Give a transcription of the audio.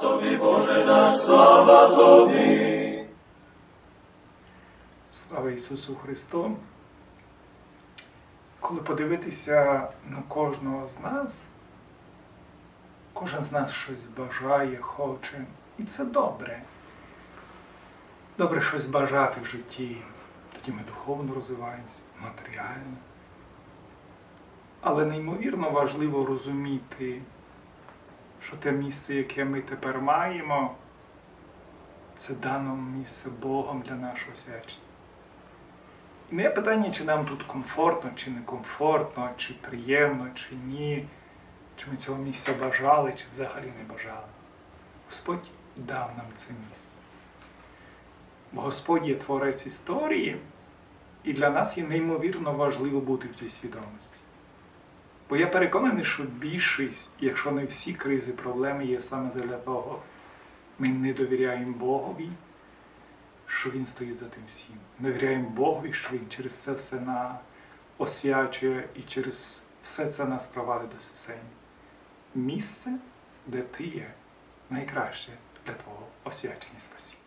тобі, Боже наш, слава тобі. Слава Ісусу Христу! Коли подивитися на кожного з нас, кожен з нас щось бажає, хоче, і це добре. Добре щось бажати в житті. Тоді ми духовно розвиваємося, матеріально. Але неймовірно важливо розуміти, що те місце, яке ми тепер маємо, це дано місце Богом для нашого свячення. І моє питання, чи нам тут комфортно, чи не комфортно, чи приємно, чи ні, чи ми цього місця бажали, чи взагалі не бажали. Господь дав нам це місце. Бо Господь є творець історії, і для нас є неймовірно важливо бути в цій свідомості. Бо я переконаний, що більшість, якщо не всі кризи, проблеми є саме для того, ми не довіряємо Богові, що Він стоїть за тим всім. Не довіряємо Богові, що Він через це все на освячує і через все це нас провадить до спасення. Місце, де ти є найкраще для твого освячення спасіння.